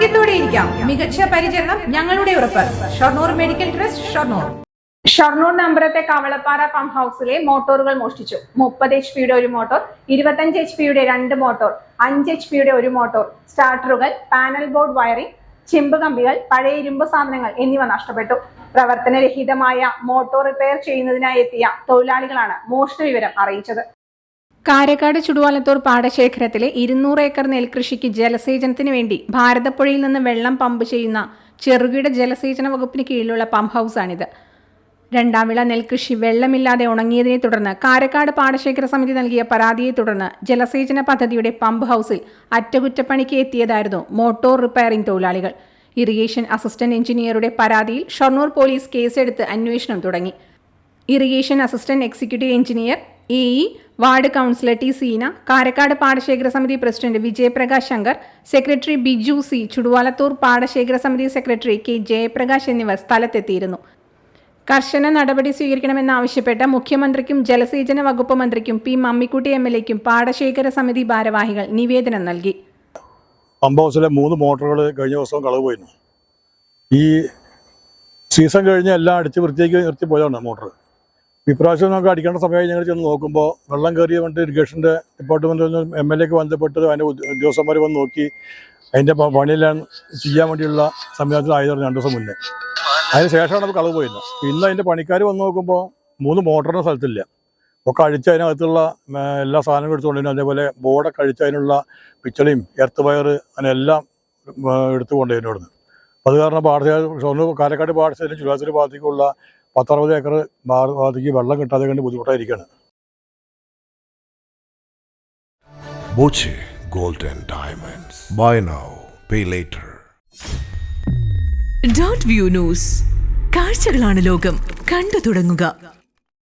ആരോഗ്യത്തോടെ ഇരിക്കാം. മികച്ച പരിചരണം ഞങ്ങളുടെ ഉറപ്പ്. Shoranur medical trust Shoranur. Shoranur നമ്പറത്തെ കവളപ്പാറ പമ്പ് ഹൗസിലെ മോട്ടോറുകൾ മോഷ്ടിച്ചു. മുപ്പത് എച്ച് പിയുടെ ഒരു മോട്ടോർ ഇരുപത്തഞ്ച് എച്ച് പിയുടെ രണ്ട് മോട്ടോർ അഞ്ച് എച്ച് പിയുടെ ഒരു മോട്ടോർ സ്റ്റാർട്ടറുകൾ പാനൽ ബോർഡ് വയറിംഗ് ചെമ്പ് കമ്പികൾ പഴയ ഇരുമ്പ് സാധനങ്ങൾ എന്നിവ നഷ്ടപ്പെട്ടു. പ്രവർത്തനരഹിതമായ മോട്ടോർ റിപ്പയർ ചെയ്യുന്നതിനായി എത്തിയ തൊഴിലാളികളാണ് മോഷണ വിവരം അറിയിച്ചത്. കാരക്കാട് ചുടുവാലത്തൂർ പാടശേഖരത്തിലെ ഇരുന്നൂറ് ഏക്കർ നെൽകൃഷിക്ക് ജലസേചനത്തിന് വേണ്ടി ഭാരതപ്പുഴയിൽ നിന്ന് വെള്ളം പമ്പ് ചെയ്യുന്ന ചെറുകിട ജലസേചന വകുപ്പിന് കീഴിലുള്ള പമ്പ് ഹൗസാണിത്. രണ്ടാം വിള നെൽകൃഷി വെള്ളമില്ലാതെ ഉണങ്ങിയതിനെ തുടർന്ന് കാരക്കാട് പാടശേഖര സമിതി നൽകിയ പരാതിയെ തുടർന്ന് ജലസേചന പദ്ധതിയുടെ പമ്പ് ഹൗസിൽ അറ്റകുറ്റപ്പണിക്ക് എത്തിയതായിരുന്നു മോട്ടോർ റിപ്പയറിംഗ് തൊഴിലാളികൾ. ഇറിഗേഷൻ അസിസ്റ്റന്റ് എഞ്ചിനീയറുടെ പരാതിയിൽ ഷൊർണൂർ പോലീസ് കേസെടുത്ത് അന്വേഷണം തുടങ്ങി. Irrigation assistant executive engineer E ward councillor T Seena Karakkad പാടശേഖര സമിതി president Vijayaprakash Shankar secretary Biju C Chuduvalathur പാടശേഖര സമിതി സെക്രട്ടറി കെ ജയപ്രകാശ് എന്നിവർ സ്ഥലത്തെത്തിയിരുന്നു. കർശന നടപടി സ്വീകരിക്കണമെന്നാവശ്യപ്പെട്ട മുഖ്യമന്ത്രിക്കും ജലസേചന വകുപ്പ് മന്ത്രിക്കും പി മമ്മിക്കുട്ടി എം എൽ എക്കും പാടശേഖര സമിതി ഭാരവാഹികൾ നിവേദനം നൽകി. പമ്പ് ഹൗസിലെ മൂന്ന് മോട്ടോറുകൾ കഴിഞ്ഞ ദിവസം കളവ് പോയിരുന്നു. ഈ സീസൺ കഴിഞ്ഞ് എല്ലാം അടിച്ച് വൃത്തിയാക്കി നിർത്തി പോയതാണ് മോട്ടോർ ഇപ്രാവശ്യം നമുക്ക് അടിക്കേണ്ട സമയമായി ഞങ്ങൾ ചെന്ന് നോക്കുമ്പോൾ വെള്ളം കയറിയ വന്നിട്ട് ഇറിഗേഷന്റെ ഡിപ്പാർട്ട്മെന്റിൽ നിന്ന് എം എൽ എക്ക് ബന്ധപ്പെട്ട് അതിന്റെ ഉദ്യ- ഉദ്യോഗസ്ഥന്മാർ വന്ന് നോക്കി. അതിന്റെ പണിയെല്ലാം ചെയ്യാൻ വേണ്ടിയുള്ള സംവിധാനത്തിലായതാണ് രണ്ട് ദിവസം മുന്നേ. അതിന് ശേഷമാണ് നമുക്ക് കളവ് പോയിരുന്നത്. ഇന്ന് അതിന്റെ പണിക്കാർ വന്ന് നോക്കുമ്പോൾ മൂന്ന് മോട്ടറിന്റെ സ്ഥലത്തില്ല. ഒക്കെ അഴിച്ച് അതിനകത്തുള്ള എല്ലാ സാധനങ്ങളും എടുത്തുകൊണ്ടിരുന്നു അതേപോലെ ബോർഡൊക്കെ അഴിച്ച് അതിനുള്ള പിച്ചളിയും എർത്ത് വയർ അതിനെല്ലാം എല്ലാം അവിടുന്ന് അത് കാരണം പാടശേഖര ഷൊർണൂർ കാരക്കാട് പാടശേഖരം ചുലാശ്ശേരി ഭാഗത്തേക്കുള്ള പത്തറുപത് ഏക്കർ ഭാഗത്തേക്ക് വെള്ളം കിട്ടാതെ കണ്ട് ബുദ്ധിമുട്ടായിരിക്കുകയാണ് Boche Golden Diamonds. Buy now, pay later. Dot view news കാഴ്ചകളാണ് ലോകം കണ്ടു തുടങ്ങുക